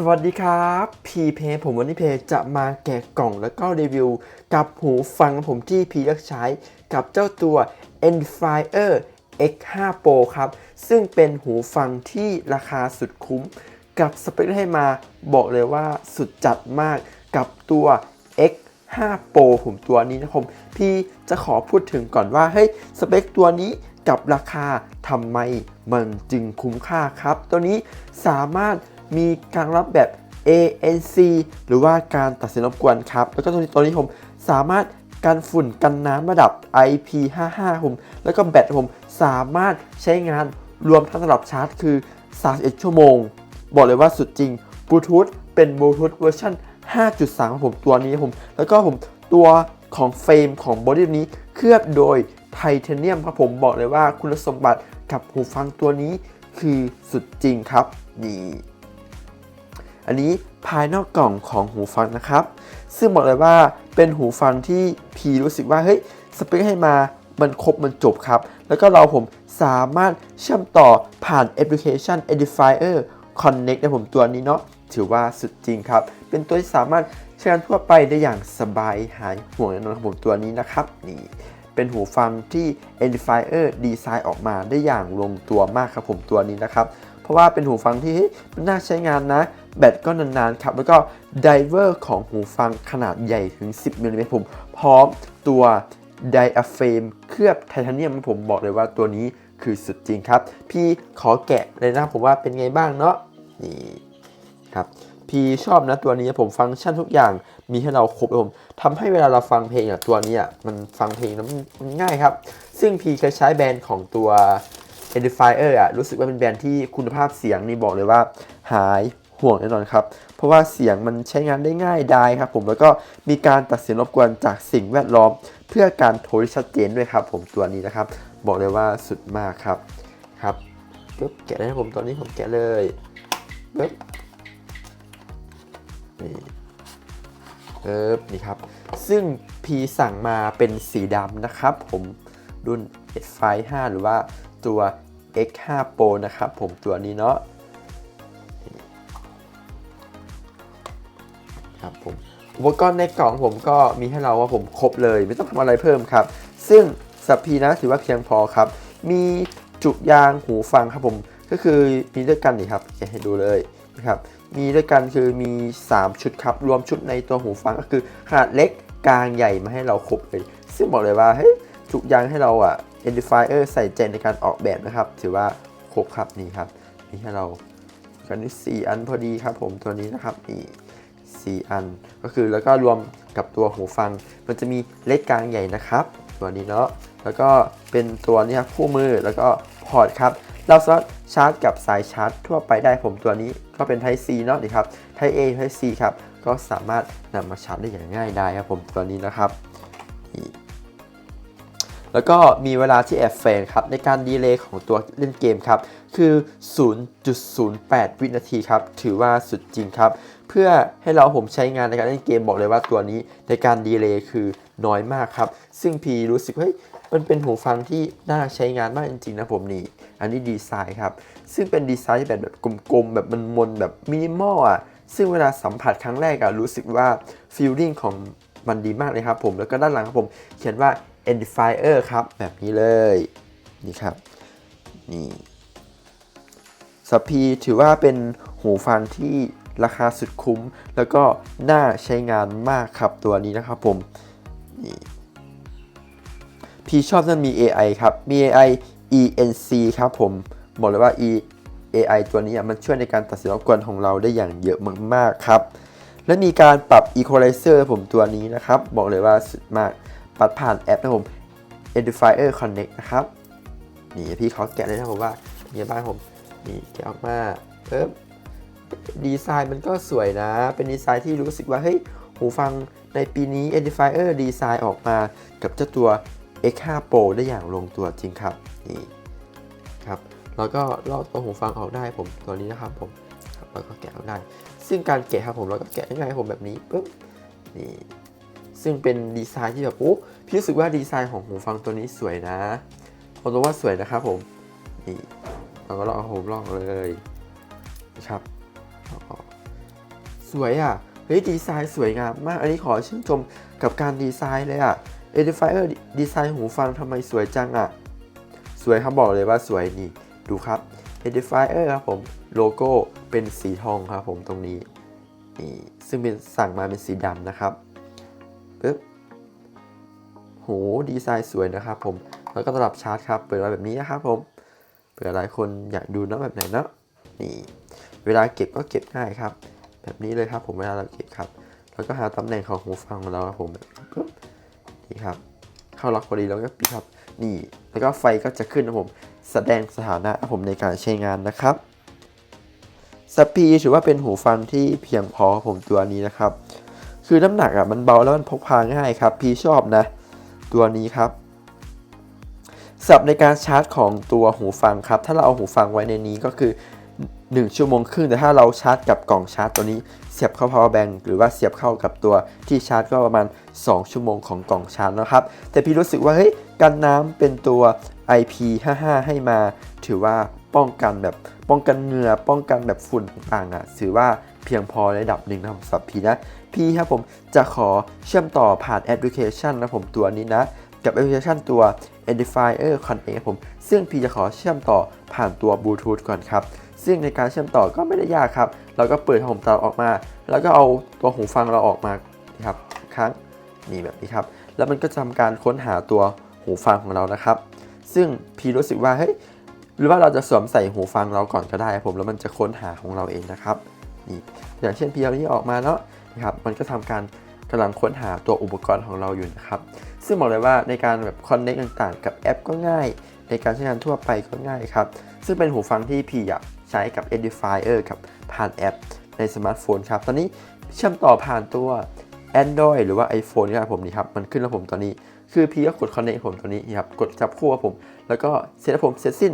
สวัสดีครับพีเพผมวันนี้เพจะมาแกะกล่องแล้วก็รีวิว กับหูฟังผมที่พีเลือกใช้กับเจ้าตัว Enfire X5 Pro ครับ ซึ่งเป็นหูฟังที่ราคาสุดคุ้ม กับสเปคที่ให้มาบอกเลยว่าสุดจัดมากกับตัว X5 Pro ผมตัวนี้นะครับผมพี่จะขอพูดถึงก่อนว่าเฮ้ยสเปคตัวนี้กับราคาทำไมมันจึงคุ้มค่าครับ ตัวนี้สามารถ มีการรับแบบ ANC หรือว่าการตัดเสียงรบกวนครับ แล้วก็ตัวนี้ตัวนี้ผมสามารถกันฝุ่นกันน้ำระดับ IP55 ผม แล้วก็แบตผมสามารถใช้งานรวมทั้งสำหรับชาร์จคือ 31 ชั่วโมง บอกเลยว่าสุดจริงบลูทูธเป็นบลูทูธเวอร์ชัน5.3ของผมตัวนี้ผม แล้วก็ผมตัวของเฟรมของบอดี้นี้เคลือบโดยไทเทเนียมครับผมบอกเลยว่าคุณสมบัติกับหูฟังตัวนี้คือสุดจริงครับนี่ อันนี้ภายนอกกล่องของหูฟังนะครับ ซึ่งบอกเลยว่าเป็นหูฟังที่พีรู้สึกว่าเฮ้ยสเปคให้มามันครบมันจบครับ แล้วก็เราผมสามารถเชื่อมต่อผ่านแอปพลิเคชัน Edifier Connect นะผมตัวนี้เนาะถือว่าสุดจริงครับ เป็นตัวที่สามารถใช้งานทั่วไปได้อย่างสบายหายห่วงแน่นอนครับผมตัวนี้นะครับ นี่ เป็นหูฟังที่ Edifier ดีไซน์ออกมาได้อย่างลงตัวมากครับผมตัวนี้นะครับ เพราะว่าเป็นหูฟังที่มันน่าใช้งานนะ แบตก็นานๆครับ แล้วก็ไดเวอร์ของหูฟังขนาดใหญ่ถึง 10มิลลิเมตรผม พร้อมตัวไดอะเฟรมเคลือบไทเทเนียมผมบอกเลยว่าตัวนี้คือสุดจริงครับ พี่ขอแกะเลยนะผมว่าเป็นไงบ้างเนาะนี่ครับพี่ชอบนะตัวนี้ผมฟังก์ชันทุกอย่างมีให้เราครบผมทำให้เวลาเราฟังเพลงอะตัวนี้อะมันฟังเพลงแล้วมันง่ายครับ ซึ่งพี่เคยใช้แบรนด์ของตัว Edifier อะรู้สึกว่าเป็นแบรนด์ที่คุณภาพเสียงนี่บอกเลยว่าหายห่วงแน่นอนครับ เพราะว่าเสียงมันใช้งานได้ง่ายได้ครับผมแล้วก็มีการตัดเสียงรบกวนจากสิ่งแวดล้อม เพื่อการโทรชัดเจนด้วยครับ ผมตัวนี้นะครับ บอกเลยว่าสุดมากครับครับปึ๊บแกะได้นะผมตอนนี้ผมแกะเลยปึ๊บนี่ปึ๊บนี่ครับ ซึ่งพีสั่งมาเป็นสีดำนะครับ ผมรุ่น S5 5หรือว่าตัว X5 Pro นะครับผมตัวนี้เนาะครับผมอุปกรณ์ในกล่องผมก็มีให้เราว่าผมครบเลย ไม่ต้องทำอะไรเพิ่มครับ ซึ่งสับพีนะถือว่าเพียงพอครับ มีจุกยางหูฟังครับผม ก็คือมีด้วยกันนี่ครับจะให้ดูเลยนะครับมีด้วยกันคือมี 3 ชุดครับ รวมชุดในตัวหูฟังก็คือขนาดเล็กกลางใหญ่มาให้เราครบเลย ซึ่งบอกเลยว่าเฮ้ย จุยางให้เราอะ e n d i f i e r ใส่ใจในการออกแบบนะครับ ถือว่าครบครับนี่ครับมีให้เรากันนี้4อันพอดีครับผมตัวนี้นะครับนี่4อัน ก็คือแล้วก็รวมกับตัวหูฟัง มันจะมีเล็กกลางใหญ่นะครับ ตัวนี้เนาะแล้วก็เป็นตัวนี้ครับคู่มือแล้วก็พอร์ตครับเราสามารถชาร์จกับสายชาร์จ ทั่วไปได้ผมตัวนี้ก็เป็น Type C เนาะนี่ครับ Type A Type C ครับก็สามารถนำมาชาร์จได้อย่างง่ายได้ครับผมตัวนี้นะครับ แล้วก็มีเวลาที่แอบแฝงครับในการดีเลย์ของตัวเล่นเกมครับคือ 0.08 วินาทีครับถือว่าสุดจริงครับ เพื่อให้เราผมใช้งานในการเล่นเกมบอกเลยว่าตัวนี้ในการดีเลย์คือน้อยมากครับ ซึ่งพีรู้สึกเฮ้ยมันเป็นหูฟังที่น่าใช้งานมากจริงๆนะผมนี่ อันนี้ดีไซน์ครับ ซึ่งเป็นดีไซน์แบบแบบกลมๆ แบบมันมนแบบมินิมอลอะ ซึ่งเวลาสัมผัสครั้งแรกอะรู้สึกว่าฟีลลิ่งของมันดีมากเลยครับผม แล้วก็ด้านหลังครับผม เขียนว่า Edifier ครับ แบบนี้เลย นี่ครับ นี่สัพพีถือว่าเป็นหูฟังที่ราคาสุดคุ้ม แล้วก็น่าใช้งานมากครับตัวนี้นะครับผมนี่พี่ชอบนั่นมี AI ครับ มี AI ENC ครับผม บอกเลยว่า E AI ตัวนี้มันช่วยในการตัดสินรบกวนของเราได้อย่างเยอะมากๆครับ และมีการปรับ Equalizer ผมตัวนี้นะครับ บอกเลยว่าสุดมาก ปรับผ่านแอปนะผม Edifier Connect นะครับ นี่พี่เขาแกะเลยนะผมว่าเป็นไงบ้างผม นี่แกะออกมาเอ๊บดีไซน์มันก็สวยนะ เป็นดีไซน์ที่รู้สึกว่า เฮ้ย หูฟังในปีนี้ Edifier ดีไซน์ออกมากับเจ้าตัว X5 Pro ได้อย่างลงตัวจริงครับ นี่ครับ แล้วก็ลอกตัวหูฟังออกได้ผมตัวนี้นะครับผมแล้วก็แกะออกได้ ซึ่งการแกะครับผมเราก็แกะง่ายๆผมแบบนี้ปุ๊บนี่ ซึ่งเป็นดีไซน์ที่แบบโอ้พี่รู้สึกว่าดีไซน์ของหูฟังตัวนี้สวยนะผมรู้ว่าสวยนะครับผมนี่เราก็ลอกผมลอกเลยนะครับสวยอะเฮ้ยดีไซน์สวยงามมากอันนี้ขอชื่นชมกับการดีไซน์เลยอะ Edifier ดีไซน์หูฟังทำไมสวยจังอะ สวยครับบอกเลยว่าสวยนี่ดูครับ Edifier ครับผมโลโก้เป็นสีทองครับผมตรงนี้นี่ซึ่งเป็นสั่งมาเป็นสีดำนะครับ ปึ๊บโหดีไซน์สวยนะครับผม แล้วก็ตลับชาร์จครับ เปิดมาแบบนี้นะครับผม เผื่อหลายคนอยากดูเนะแบบไหนเนาะ นี่ เวลาเก็บก็เก็บง่ายครับ แบบนี้เลยครับผมเวลาเราเก็บครับ แล้วก็หาตำแหน่งของหูฟังของเราครับผมแบบปึ๊บนี่ครับ เข้าล็อกพอดีแล้วก็ปิดครับ นี่ แล้วก็ไฟก็จะขึ้นนะผม แสดงสถานะผมในการใช้งานนะครับสปีถือว่าเป็นหูฟังที่เพียงพอผมตัวนี้นะครับ คือน้ำหนักอะมันเบาแล้วมันพกพาง่ายครับ พี่ชอบนะ ตัวนี้ครับสับในการชาร์จของตัวหูฟังครับ ถ้าเราเอาหูฟังไว้ในนี้ก็คือ 1 ชั่วโมงครึ่งแต่ถ้าเราชาร์จกับกล่องชาร์จตัวนี้เสียบเข้า power bank หรือว่าเสียบเข้ากับตัวที่ชาร์จก็ประมาณ 2 ชั่วโมงของกล่องชาร์จนะครับ แต่พี่รู้สึกว่าเฮ้ยกันน้ำเป็นตัว IP55 ให้มา ถือว่าป้องกันแบบป้องกันเหงื่อป้องกันแบบฝุ่นต่างๆอะถือว่า เพียงพอในระดับหนึ่งนะครับสำหรับพี่นะ พี่ครับผมจะขอเชื่อมต่อผ่านแอปพลิเคชันนะผมตัวนี้นะ กับแอปพลิเคชันตัว Edifier Connect ผม ซึ่งพี่จะขอเชื่อมต่อผ่านตัวบลูทูธก่อนครับ ซึ่งในการเชื่อมต่อก็ไม่ได้ยากครับ เราก็เปิดผมตาออกมา แล้วก็เอาตัวหูฟังเราออกมาครับครั้งนี่แบบนี้ครับ แล้วมันก็จะทำการค้นหาตัวหูฟังของเรานะครับ ซึ่งพี่รู้สึกว่าเฮ้ยหรือว่าเราจะสวมใส่หูฟังเราก่อนก็ได้ครับผมแล้วมันจะค้นหาของเราเองนะครับ นี่อย่างเช่นพี่อานี้ออกมาเนาะนะครับมันก็ทำการกำลังค้นหาตัวอุปกรณ์ของเราอยู่นะครับ ซึ่งบอกเลยว่าในการแบบคอนเน c t ต่างๆ กับแอปก็ง่าย ในการใช้งานทั่วไปก็ง่ายครับ ซึ่งเป็นหูฟังที่พี่อยากใช้กับ Edifier กับผ่านแอปในสมาร์ทโฟนครับ ตอนนี้เชื่อมต่อผ่านตัว Android หรือว่า iPhone ก็ได้ผมนี่ครับ มันขึ้นแล้วผมตอนนี้ คือพี่ก็กด Connect ผมตัวนี้นะครับ กดจับคู่ผม แล้วก็เสร็จแล้วผมเสร็จสิ้น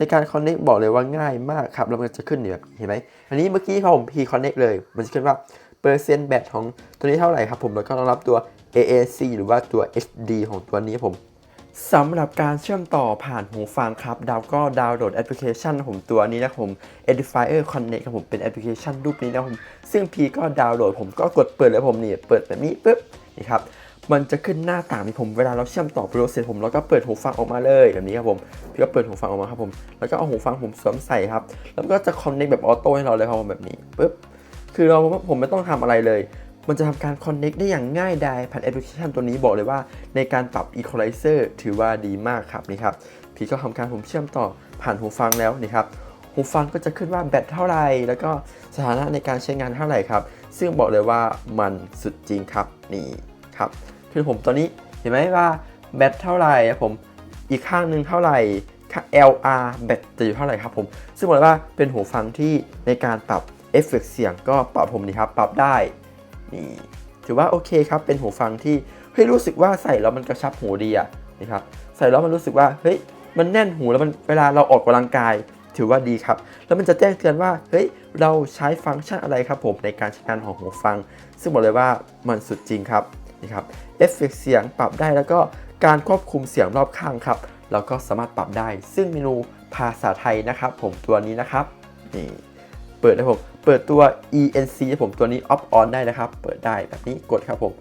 ในการ Connect บอกเลยว่าง่ายมากครับ แล้วมันจะขึ้นแบบนี้เห็นไหมอันนี้เมื่อกี้พอผมพี่ Connect เลย มันจะขึ้นว่าเปอร์เซ็นต์แบตของตัวนี้เท่าไหร่ครับผมแล้วก็รองรับตัว AAC หรือว่าตัว HD ของตัวนี้ผมสำหรับการเชื่อมต่อผ่านหูฟังครับ ดาวก็ดาวน์โหลดแอปพลิเคชันผมตัวนี้นะผม Edifier Connect ครับผมเป็นแอปพลิเคชันรูปนี้นะผม ซึ่งพีก็ดาวน์โหลดผมก็กดเปิดแล้วผมนี่เปิดแบบนี้ปุ๊บนี่ครับ มันจะขึ้นหน้าต่างที่ผมเวลาเราเชื่อมต่อโปรเซสผมแล้วก็เปิดหูฟังออกมาเลยแบบนี้ครับผมพี่ก็เปิดหูฟังออกมาครับผมแล้วก็เอาหูฟังผมสวมใส่ครับแล้วก็จะ connect แบบออโต้ให้เราเลยครับผมแบบนี้ปุ๊บคือเราผมไม่ต้องทำอะไรเลย มันจะทำการ Connect ได้อย่างง่ายดายผ่านแอปพลิเคชันตัวนี้บอกเลยว่า ในการปรับ Equalizer ถือว่าดีมากครับนี่ครับพี่ก็ทำการผมเชื่อมต่อผ่านหูฟังแล้วนี่ครับหูฟังก็จะขึ้นว่าแบตเท่าไหร่แล้วก็สถานะในการใช้งานเท่าไหร่ครับ ซึ่งบอกเลยว่ามันสุดจริงครับนี่ครับ คือผมตอนนี้เห็นไหมว่าแบตเท่าไหร่ครับผมอีกข้างหนึ่งเท่าไหร่ค่า LR แบตจะอยู่เท่าไหร่ครับผม ซึ่งบอกเลยว่าเป็นหูฟังที่ในการปรับเอฟเฟกต์เสียงก็ปรับผมดีครับ ปรับได้นี่ถือว่าโอเคครับเป็นหูฟังที่เฮ้ยรู้สึกว่าใส่แล้วมันกระชับหูดีอะนี่ครับใส่แล้วมันรู้สึกว่าเฮ้ยมันแน่นหูแล้วมันเวลาเราออกกำลังกาย ถือว่าดีครับ แล้วมันจะแจ้งเตือนว่าเฮ้ยเราใช้ฟังก์ชันอะไรครับผมในการใช้งานของหูฟัง ซึ่งบอกเลยว่ามันสุดจริงครับ นี่ครับเอฟเฟกต์เสียงปรับได้แล้วก็การควบคุมเสียงรอบข้างครับเราก็สามารถปรับได้ ซึ่งเมนูภาษาไทยนะครับผมตัวนี้นะครับนี่เปิดได้ผมเปิดตัว ENC ผมตัวนี้ off on ได้นะครับ เปิดได้แบบนี้กดครับผม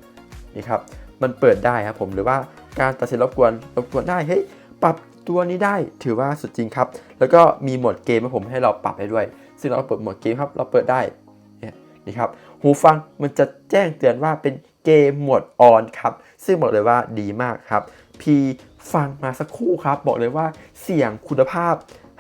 นี่ครับมันเปิดได้ครับผมหรือว่าการตัดเสินรบกวนรบกวนได้เฮ้ยปรับตัวนี้ได้ถือว่าสุดจริงครับ แล้วก็มีโหมดเกมให้ผมให้เราปรับได้ด้วย ซึ่งเราเปิดโหมดเกมครับ เราเปิดได้นี่ครับหูฟังมันจะแจ้งเตือนว่าเป็น เกมหมดออนครับ ซึ่งบอกเลยว่าดีมากครับ พีฟังมาสักครู่ครับ บอกเลยว่าเสียงคุณภาพ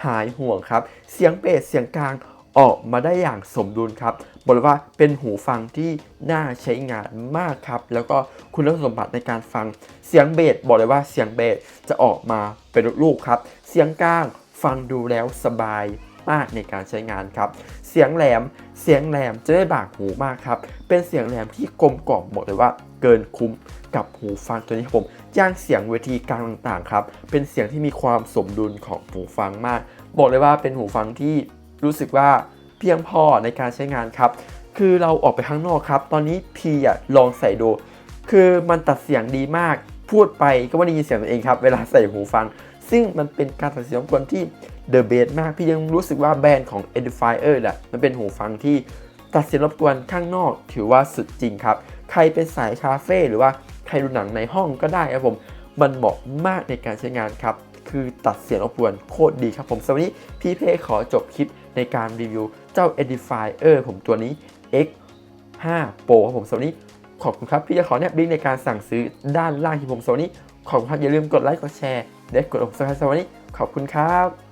หายห่วงครับ เสียงเบสเสียงกลางออกมาได้อย่างสมดุลครับ บอกเลยว่าเป็นหูฟังที่น่าใช้งานมากครับ แล้วก็คุณสมบัติในการฟังเสียงเบสบอกเลยว่าเสียงเบสจะออกมาเป็นรูปครับ เสียงกลางฟังดูแล้วสบาย มากในการใช้งานครับ เสียงแหลม เสียงแหลมจะได้บากหูมากครับ เป็นเสียงแหลมที่กลมกล่อมบอกเลยว่าเกินคุ้มกับหูฟังตัวนี้ผมย่างเสียงเวทีกลางต่างๆครับ เป็นเสียงที่มีความสมดุลของหูฟังมาก บอกเลยว่าเป็นหูฟังที่รู้สึกว่าเพียงพอในการใช้งานครับ คือเราออกไปข้างนอกครับ ตอนนี้พีอะลองใส่ดู คือมันตัดเสียงดีมาก พูดไปก็ไม่ได้ยินเสียงตัวเองครับ เวลาใส่หูฟัง ซึ่งมันเป็นการตัดเสียงรบกวนที่ เดอะเบสมากพี่ยังรู้สึกว่าแบรนด์ของ Edifier แหละมันเป็นหูฟังที่ตัดเสียงรบกวนข้างนอกถือว่าสุดจริงครับ ใครเป็นสายคาเฟ่หรือว่าใครดูหนังในห้องก็ได้ครับผม มันเหมาะมากในการใช้งานครับ คือตัดเสียงรบกวนโคตรดีครับผมสำหรับวันนี้พี่เพขอจบคลิปในการรีวิวเจ้า Edifier ผมตัวนี้ X 5 Pro ครับผมสำหรับวันนี้ขอบคุณครับ พี่จะขอแนบลิงก์ในการสั่งซื้อด้านล่างที่ผมสำหรับนี้ขอบคุณครับอย่าลืมกดไลค์กดแชร์และกด subscribe สำหรับวันนี้ขอบคุณครับ